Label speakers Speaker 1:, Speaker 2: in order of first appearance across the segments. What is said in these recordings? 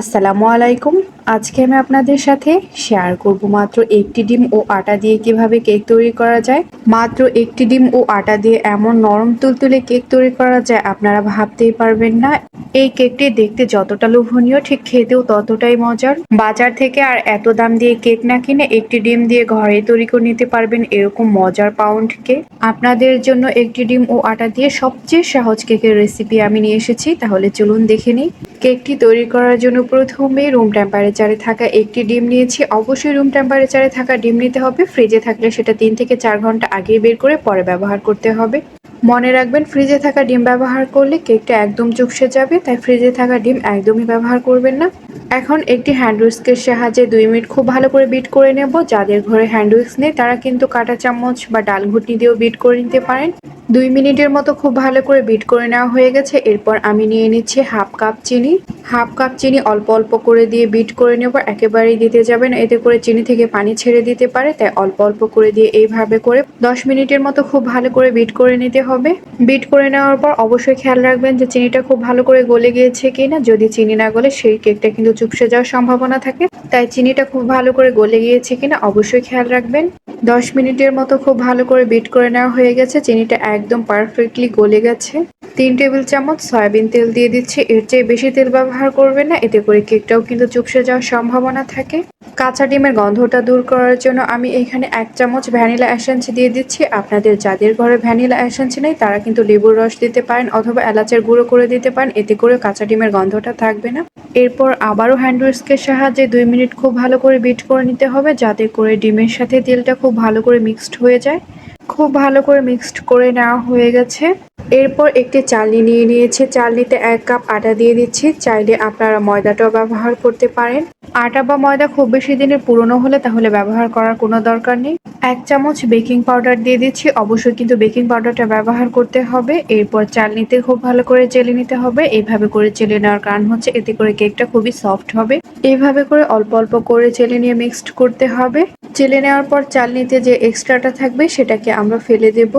Speaker 1: আসসালামু আলাইকুম। আজকে আমি আপনাদের সাথে শেয়ার করব মাত্র একটি ডিম ও আটা দিয়ে কীভাবে কেক তৈরি করা যায়। মাত্র একটি ডিম ও আটা দিয়ে এমন নরম তুলতুলে কেক তৈরি করা যায়, আপনারা ভাবতেই পারবেন না। এই কেকটি দেখতে যতটা লোভনীয়, ঠিক খেতেও ততটাই মজার। বাজার থেকে আর এত দাম দিয়ে কেক না কিনে একটি ডিম দিয়ে ঘরে তৈরি করে নিতে পারবেন এরকম মজার পাউন্ড কেক আপনাদের জন্য একটি ডিম ও আটা দিয়ে সবচেয়ে সহজ কেকের রেসিপি আমি নিয়ে এসেছি, তাহলে চলুন দেখে নিই। কেকটি তৈরি করার জন্য প্রথমে রুম টেম্পারেচারে থাকা একটি ডিম নিয়েছি। অবশ্যই রুম টেম্পারেচারে থাকা ডিম নিতে হবে। ফ্রিজে থাকলে সেটা তিন থেকে চার ঘণ্টা আগে বের করে পরে ব্যবহার করতে হবে। মনে রাখবেন ফ্রিজে থাকা ডিম ব্যবহার করলে কেকটা একদম চুপসে যাবে, তাই ফ্রিজে থাকা ডিম একদমই ব্যবহার করবেন না। এখন একটি হ্যান্ড উইস্কের সাহায্যে দুই মিনিট খুব ভালো করে বিট করে নেব। যাদের ঘরে হ্যান্ড উইস্ক নেই, তারা কিন্তু কাঁটা চামচ বা ডাল ঘুটনি দিয়েও বিট করে নিতে পারেন। দুই মিনিটের মতো খুব ভালো করে বিট করে নেওয়া হয়ে গেছে। এরপর আমি নিয়ে নিচ্ছি হাফ কাপ চিনি। হাফ কাপ চিনি অল্প অল্প করে দিয়ে বিট করে নেব একেবারেই দিতে যাবেন। এতে করে চিনি থেকে পানি ছেড়ে দিতে পারে, তাই অল্প অল্প করে দিয়ে এইভাবে করে দশ মিনিটের মতো খুব ভালো করে বিট করে নিতে হবে। বিট করে নেওয়ার পর অবশ্যই খেয়াল রাখবেন যে চিনিটা খুব ভালো করে গলে গিয়েছে কিনা। যদি চিনি না গলে, সেই কেকটা কিন্তু চুপসে যাওয়ার সম্ভাবনা থাকে। তাই চিনিটা খুব ভালো করে গলে গিয়েছে কিনা অবশ্যই খেয়াল রাখবেন। দশ মিনিটের মতো খুব ভালো করে বিট করে নেওয়া হয়ে গেছে। চিনিটা একদম পারফেক্টলি গলে গেছে। তিন টেবিল চামচ সয়াবিন তেল দিয়ে দিচ্ছি। এর চেয়ে বেশি তেল ব্যবহার করবেন না, এতে করে কেকটাও কিন্তু চুপসে যাওয়ার সম্ভাবনা থাকে। কাঁচা ডিমের গন্ধটা দূর করার জন্য আমি এখানে এক চামচ ভ্যানিলা এসেন্স দিয়ে দিচ্ছি। আপনাদের যাদের ঘরে ভ্যানিলা এসেন্স নেই, তারা কিন্তু লেবুর রস দিতে পারেন অথবা এলাচের গুঁড়ো করে দিতে পারেন, এতে করে কাঁচা ডিমের গন্ধটা থাকবে না। এরপর আবারও হ্যান্ড উইস্কের সাহায্যে দুই মিনিট খুব ভালো করে বিট করে নিতে হবে, যাতে করে ডিমের সাথে তেলটা খুব ভালো করে মিক্সড হয়ে যায়। খুব ভালো করে মিক্সড করে নেওয়া হয়ে গেছে। এরপর একটি চালনি নিয়ে নিয়েছে। চালনিতে এক কাপ আটা দিয়ে দিচ্ছি। চাইলে আপনারা ময়দাটাও ব্যবহার করতে পারেন। আটা বা ময়দা খুব বেশি দিনের পুরনো হলে তাহলে ব্যবহার করার কোনো দরকার নেই। এক চামচ বেকিং পাউডার দিয়ে দিচ্ছি। অবশ্যই কিন্তু বেকিং পাউডারটা ব্যবহার করতে হবে। এরপর চালনিতে খুব ভালো করে চেলে নিতে হবে। এইভাবে করে চেলে নেওয়ার কারণ হচ্ছে এতে করে কেকটা খুবই সফট হবে। এইভাবে করে অল্প অল্প করে চেলে নিয়ে মিক্সড করতে হবে। চেলে নেওয়ার পর চালনিতে যে এক্সট্রাটা থাকবে সেটাকে আমরা ফেলে দেব।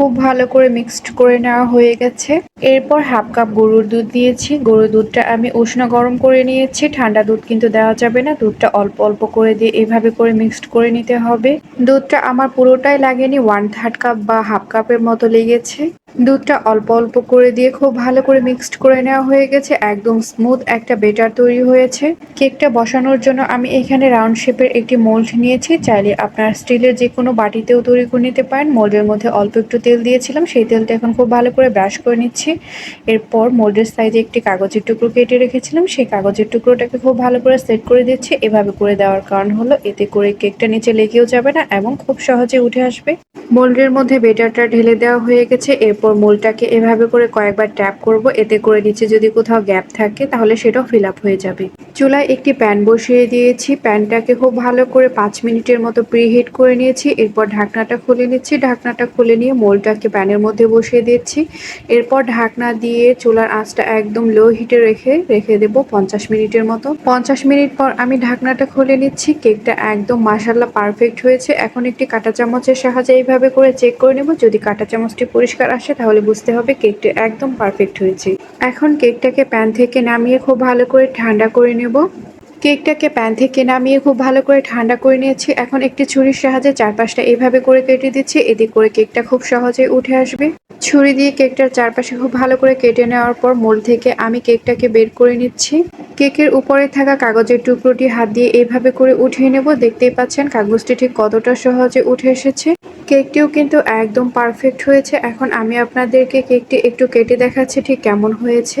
Speaker 1: খুব ভালো করে মিক্সড করে নেওয়া হয়ে গেছে। এরপর হাফ কাপ গরুর দুধ দিয়েছি। গরুর দুধটা আমি উষ্ণ গরম করে নিয়েছি। ঠান্ডা দুধ কিন্তু দেওয়া যাবে না। দুধটা অল্প অল্প করে দিয়ে এভাবে করে মিক্সড করে নিতে হবে। দুধটা আমার পুরোটাই লাগেনি। ওয়ান থার্ড কাপ বা হাফ কাপের মতো লেগেছে। দুধটা অল্প অল্প করে দিয়ে খুব ভালো করে মিক্সড করে নেওয়া হয়ে গেছে, একদম স্মুথ একটা বেটার তৈরি হয়েছে। কেকটা বসানোর জন্য আমি এখানে রাউন্ড শেপের একটি মোল্ড নিয়েছি, চাইলে আপনার স্টিলের যে কোনো বাটিতেও তৈরি করে নিতে পারেন। মোল্ডের মধ্যে অল্প একটু তেল দিয়েছিলাম, সেই তেলটা এখন খুব ভালো করে ব্রাশ করে নিচ্ছি। এরপর মোল্ডের সাইজে একটি কাগজের টুকরো কেটে রেখেছিলাম, সেই কাগজের টুকরোটাকে খুব ভালো করে সেট করে দিচ্ছি। এভাবে করে দেওয়ার কারণ হলো, এতে করে কেকটা নিচে লেগেও যাবে না এবং খুব সহজে উঠে আসবে। মোল্ডের মধ্যে বেটারটা ঢেলে দেওয়া হয়ে গেছে, এরপর মোল্ডটাকে এভাবে করে কয়েকবার ট্যাপ করব, এতে করে নিচে যদি কোথাও গ্যাপ থাকে, তাহলে সেটাও ফিল আপ হয়ে যাবে। চুলায় একটি প্যান বসিয়ে দিয়েছি। প্যানটাকে খুব ভালো করে পাঁচ মিনিটের মতো প্রিহিট করে নিয়েছি। এরপর ঢাকনাটা খুলে নিচ্ছি। ঢাকনাটা খুলে নিয়ে মোলটাকে প্যানের মধ্যে বসিয়ে দিচ্ছি। এরপর ঢাকনা দিয়ে চুলার আঁচটা একদম লো হিটে রেখে রেখে দেব পঞ্চাশ মিনিটের মতো। পঞ্চাশ মিনিট পর আমি ঢাকনাটা খুলে নিচ্ছি। কেকটা একদম মাসাল্লাহ পারফেক্ট হয়েছে। এখন একটি কাঁটা চামচের সাহায্যে এইভাবে করে চেক করে নেব। যদি কাঁটা চামচটি পরিষ্কার আসে তাহলে বুঝতে হবে কেকটা একদম পারফেক্ট হয়েছে। এখন কেকটাকে প্যান থেকে নামিয়ে খুব ভালো করে ঠান্ডা করে নেব। কেকটাকে প্যান থেকে নামিয়ে খুব ভালো করে ঠান্ডা করে নিয়েছি। এখন একটি ছুরির সাহায্যে চারপাশটা এইভাবে করে কেটে দিচ্ছি। এদিক করে কেকটা খুব সহজে উঠে আসবে। ছুরি দিয়ে কেকটার চারপাশে খুব ভালো করে কেটে নেওয়ার পর মোল থেকে আমি কেকটাকে বের করে নিচ্ছি। কেকের উপরে থাকা কাগজের টুকরোটি হাত দিয়ে এইভাবে করে উঠিয়ে নেব। দেখতেই পাচ্ছেন কাগজটি ঠিক কতটা সহজে উঠে এসেছে। কেকটিও কিন্তু একদম পারফেক্ট হয়েছে। এখন আমি আপনাদেরকে কেকটি একটু কেটে দেখাচ্ছি ঠিক কেমন হয়েছে।